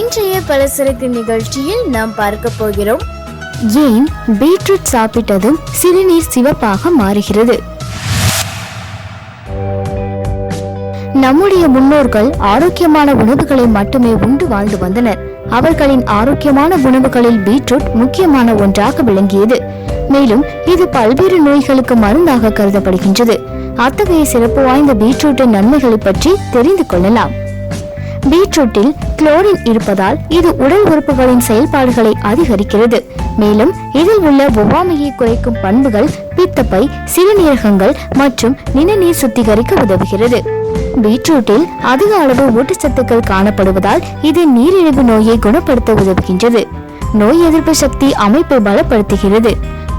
இன்றைய பலசரக்கு நிகழ்ச்சியில் நாம் பார்க்க போகிறோம். ஏன் பீட்ரூட் சாப்பிட்டதும் சிறுநீர் சிவப்பாக மாறுகிறது? நம்முடைய முன்னோர்கள் ஆரோக்கியமான உணவுகளை மட்டுமே உண்டு வாழ்ந்து வந்தனர். அவர்களின் ஆரோக்கியமான உணவுகளில் பீட்ரூட் முக்கியமான ஒன்றாக விளங்கியது. மேலும் இது பல்வேறு நோய்களுக்கு மருந்தாக கருதப்படுகின்றது. அத்தகைய சிறப்பு வாய்ந்த பீட்ரூட்டின் நன்மைகளை பற்றி தெரிந்து கொள்ளலாம். பீட்ரூட்டில் குளோரின் இருப்பதால் இது உடல் உறுப்புகளின் செயல்பாடுகளை அதிகரிக்கிறது. மேலும் இதில் உள்ள ஒவ்வாமையை குறைக்கும் பண்புகள் பித்தப்பை சிறுநீரகங்கள் மற்றும் நிணநீர் சுத்திகரிக்க உதவுகிறது. பீட்ரூட்டில் அதிக அளவு ஊட்டச்சத்துக்கள் காணப்படுவதால் இது நீரிழிவு நோயை குணப்படுத்த உதவுகின்றது. நோய் எதிர்ப்பு சக்தி அமைப்பை பலப்படுத்துகிறது.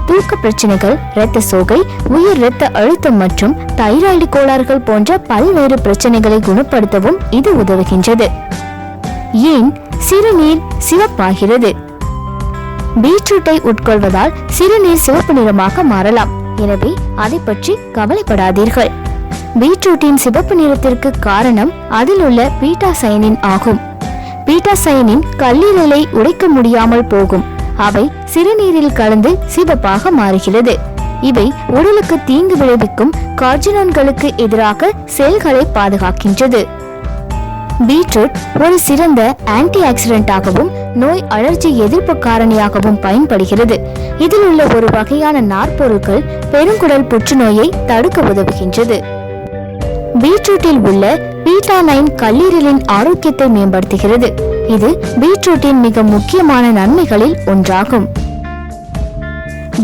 தூக்க பிரச்சனைகள் இரத்த சோகை உயர் இரத்த அழுத்தம் மற்றும் தைராய்டு கோளாறுகள் போன்ற பல்வேறு பிரச்சனைகளை குணப்படுத்தவும் இது உதவுகின்றது. ஏன்? சிறுநீர் சிவப்பாகிறது. பீட்ரூட்டை உட்கொள்வதால் சிறுநீர் சிவப்பு நிறமாக மாறலாம். எனவே அதை பற்றி கவலைப்படாதீர்கள். பீட்ரூட்டின் சிவப்பு நிறத்திற்கு காரணம் அதில் உள்ள பீட்டா சயனின் ஆகும். பீட்டா சயனின் கல்லீரலை உடைக்க முடியாமல் போகும். அவை சிறுநீரில் கலந்து சிவப்பாக மாறுகிறது. இவை உடலுக்கு தீங்கு விளைவிக்கும் கார்ஜினோன்களுக்கு எதிராக செல்களை பாதுகாக்கின்றது. பீட்ரூட் ஒரு சிறந்த ஆன்டி ஆக்சிடென்டாகவும் நோய் அழற்சி எதிர்ப்பு காரணியாகவும் பயன்படுகிறது. இதில் உள்ள ஒரு வகையான நாற்பொருட்கள் பெருங்குடல் புற்றுநோயை தடுக்க உதவுகின்றது. பீட்ரூட்டில் உள்ள பீட்டா நைன் கல்லீரலின் ஆரோக்கியத்தை மேம்படுத்துகிறது. இது பீட்ரூட்டின் மிக முக்கியமான நன்மைகளில் ஒன்றாகும்.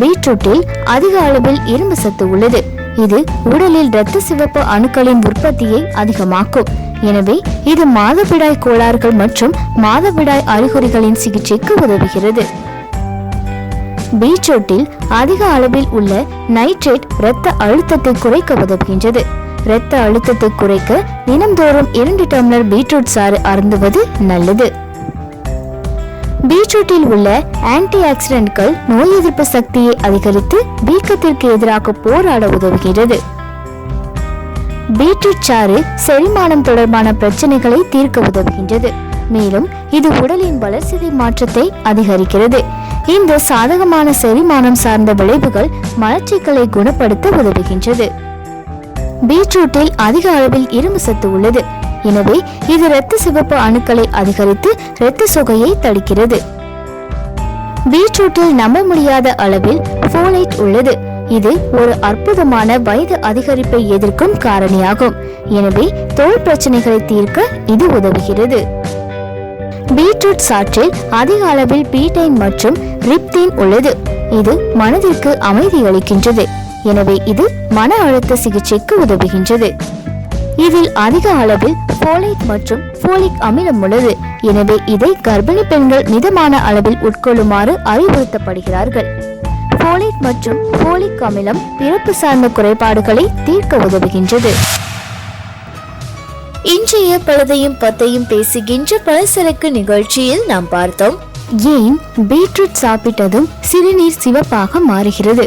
பீட்ரூட்டில் அதிக அளவில் இரும்பு சத்து உள்ளது. இது உடலில் இரத்த சிவப்பு அணுக்களின் உற்பத்தியை அதிகமாக்கும். எனவே இது மாதவிடாய் கோளாறுகள் மற்றும் மாதவிடாய் அறிகுறிகளின் சிகிச்சைக்கு உதவுகிறது. பீட்ரூட்டில் அதிக அளவில் உள்ள நைட்ரேட் இரத்த அழுத்தத்தை குறைக்க உதவுகின்றது. இரத்த அழுத்தத்தை குறைக்க தினம்தோறும் இரண்டு டம்ளர் பீட்ரூட் சாறு அருந்துவது நல்லது. பீட்ரூட்டில் உள்ள ஆன்டி ஆக்சிடென்ட்கள் நோய் எதிர்ப்பு சக்தியை அதிகரித்து வீக்கத்திற்கு எதிராக போராட உதவுகிறது. பீட்ரூட் சாறு செரிமானம் தொடர்பான பிரச்சனைகளை தீர்க்க உதவுகின்றது. மேலும் இது உடலின் வளர்சிதை மாற்றத்தை அதிகரிக்கிறது. இந்த சாதகமான செரிமானம் சார்ந்த விளைவுகள் மலச்சிக்கலை குணப்படுத்த உதவுகின்றது. பீட்ரூட்டில் அதிக அளவில் இரும்பு சத்து உள்ளது. எனவே இது இரத்த சிவப்பு அணுக்களை அதிகரித்து இரத்த சொகையை தடுக்கிறது. பீட்ரூட்டில் நம்ப முடியாத அளவில் ஃபோலைட் உள்ளது. இது ஒரு அற்புதமான வயது அதிகரிப்பை எதிர்க்கும் காரணியாகும். எனவே தோல் பிரச்சனைகளை தீர்க்க இது உதவுகிறது. பீட்ரூட் சாற்றில் அதிக அளவில் பீட்டைன் மற்றும் ரிப்தீன் உள்ளது. இது மனதிற்கு அமைதி அளிக்கின்றது. எனவே இது மன அழுத்த சிகிச்சைக்கு உதவுகின்றது. இதில் அதிக அளவில் ஃபோலேட் மற்றும் போலிக் அமிலம் உள்ளது. எனவே இதை கர்ப்பிணி பெண்கள் மிதமான அளவில் உட்கொள்ளுமாறு அறிவுறுத்தப்படுகிறார்கள். ஃபோலேட் மற்றும் போலிக் அமிலம் பிறப்பு சார்ந்த குறைபாடுகளை தீர்க்க உதவுகின்றது. இன்றைய பழுதையும் பத்தையும் பேசுகின்ற பழசரக்கு நிகழ்ச்சியில் நாம் பார்த்தோம். ஏன் பீட்ரூட் சாப்பிட்டதும் சிறுநீர் சிவப்பாக மாறுகிறது?